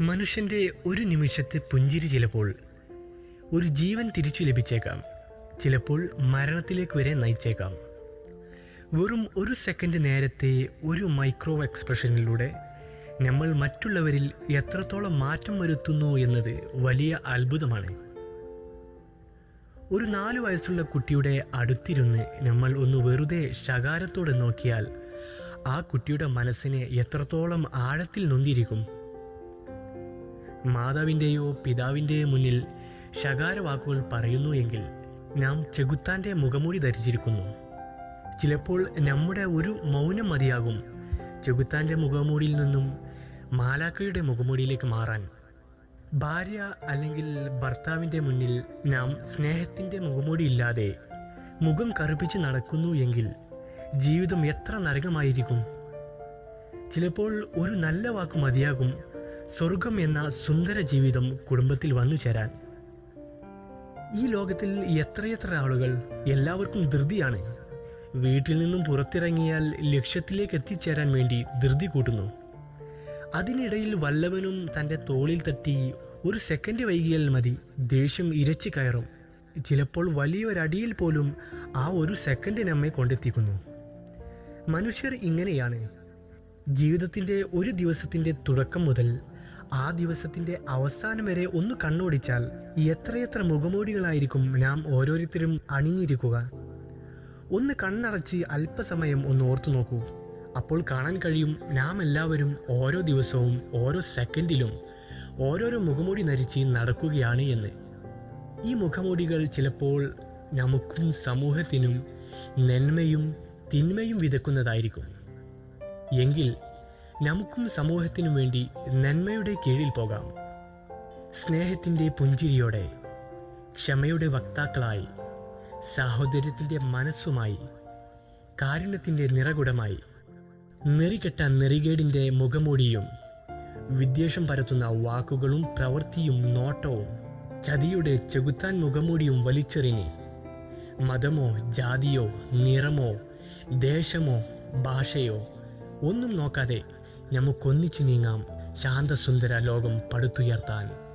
മനുഷ്യന്റെ ഒരു നിമിഷത്തെ പുഞ്ചിരി ചിലപ്പോൾ ഒരു ജീവൻ തിരിച്ചു ലഭിച്ചേക്കാം. ചിലപ്പോൾ മരണത്തിലേക്ക് വരെ നയിച്ചേക്കാം. വെറും ഒരു സെക്കൻഡ് നേരത്തെ ഒരു മൈക്രോ എക്സ്പ്രഷനിലൂടെ നമ്മൾ മറ്റുള്ളവരിൽ എത്രത്തോളം മാറ്റം വരുത്തുന്നു എന്നത് വലിയ അത്ഭുതമാണ്. ഒരു നാല് വയസ്സുള്ള കുട്ടിയുടെ അടുത്തിരുന്ന് നമ്മൾ ഒന്ന് വെറുതെ ശകാരത്തോടെ നോക്കിയാൽ ആ കുട്ടിയുടെ മനസ്സിനെ എത്രത്തോളം ആഴത്തിൽ നൊന്തിരിക്കും മാതാവിന്റെയോ പിതാവിന്റെയോ മുന്നിൽ ശകാരവാക്കുകൾ പറയുന്നു എങ്കിൽ നാം ചെകുത്താന്റെ മുഖമൂടി ധരിച്ചിരിക്കുന്നു. ചിലപ്പോൾ നമ്മുടെ ഒരു മൗനം മതിയാകും ചെകുത്താന്റെ മുഖമൂടിയിൽ നിന്നും മാലാക്കയുടെ മുഖമൂടിയിലേക്ക് മാറാൻ. ഭാര്യ അല്ലെങ്കിൽ ഭർത്താവിന്റെ മുന്നിൽ നാം സ്നേഹത്തിന്റെ മുഖമൂടി ഇല്ലാതെ മുഖം കറുപ്പിച്ച് നടക്കുന്നു എങ്കിൽ ജീവിതം എത്ര നരകമായിരിക്കും. ചിലപ്പോൾ ഒരു നല്ല വാക്ക് മതിയാകും സ്വർഗം എന്ന സുന്ദര ജീവിതം കുടുംബത്തിൽ വന്നു ചേരാൻ. ഈ ലോകത്തിൽ എത്രയെത്ര ആളുകൾ എല്ലാവർക്കും ധൃതിയാണ്. വീട്ടിൽ നിന്നും പുറത്തിറങ്ങിയാൽ ലക്ഷ്യത്തിലേക്ക് എത്തിച്ചേരാൻ വേണ്ടി ധൃതി കൂട്ടുന്നു. അതിനിടയിൽ വല്ലവനും തന്റെ തോളിൽ തട്ടി ഒരു സെക്കൻഡ് വൈകിയാൽ മതി ദേഷ്യം ഇരച്ചു കയറും. ചിലപ്പോൾ വലിയൊരടിയിൽ പോലും ആ ഒരു സെക്കൻഡ് നമ്മെ കൊണ്ടെത്തിക്കുന്നു. മനുഷ്യർ ഇങ്ങനെയാണ്. ജീവിതത്തിന്റെ ഒരു ദിവസത്തിന്റെ തുടക്കം മുതൽ ആ ദിവസത്തിന്റെ അവസാനം വരെ ഒന്ന് കണ്ണോടിച്ചാൽ എത്രയെത്ര മുഖമൂടികളായിരിക്കും നാം ഓരോരുത്തരും അണിഞ്ഞിരിക്കുക. ഒന്ന് കണ്ണടച്ച് അല്പസമയം ഒന്ന് ഓർത്തു നോക്കൂ. അപ്പോൾ കാണാൻ കഴിയും നാം എല്ലാവരും ഓരോ ദിവസവും ഓരോ സെക്കൻഡിലും ഓരോരോ മുഖമൂടി നരിച്ച് നടക്കുകയാണ് എന്ന്. ഈ മുഖമൂടികൾ ചിലപ്പോൾ നമുക്കും സമൂഹത്തിനും നന്മയും തിന്മയും വിതക്കുന്നതായിരിക്കും എങ്കിൽ നമുക്കും സമൂഹത്തിനും വേണ്ടി നന്മയുടെ കീഴിൽ പോകാം. സ്നേഹത്തിന്റെ പുഞ്ചിരിയോടെ ക്ഷമയുടെ വക്താക്കളായി സാഹോദര്യത്തിന്റെ മനസ്സുമായി കാരുണ്യത്തിന്റെ നിറകുടമായി നെറികെട്ട നെറികേടിന്റെ മുഖമൂടിയും വിദ്വേഷം പരത്തുന്ന വാക്കുകളും പ്രവൃത്തിയും നോട്ടവും ചതിയുടെ ചെകുത്താൻ മുഖമൂടിയും വലിച്ചെറിഞ്ഞ് മതമോ ജാതിയോ നിറമോ ദേശമോ ഭാഷയോ ഒന്നും നോക്കാതെ നമുക്കൊന്നിച്ചു നീങ്ങാം. ശാന്തസുന്ദര ലോകം പടുത്തുയർത്താൻ.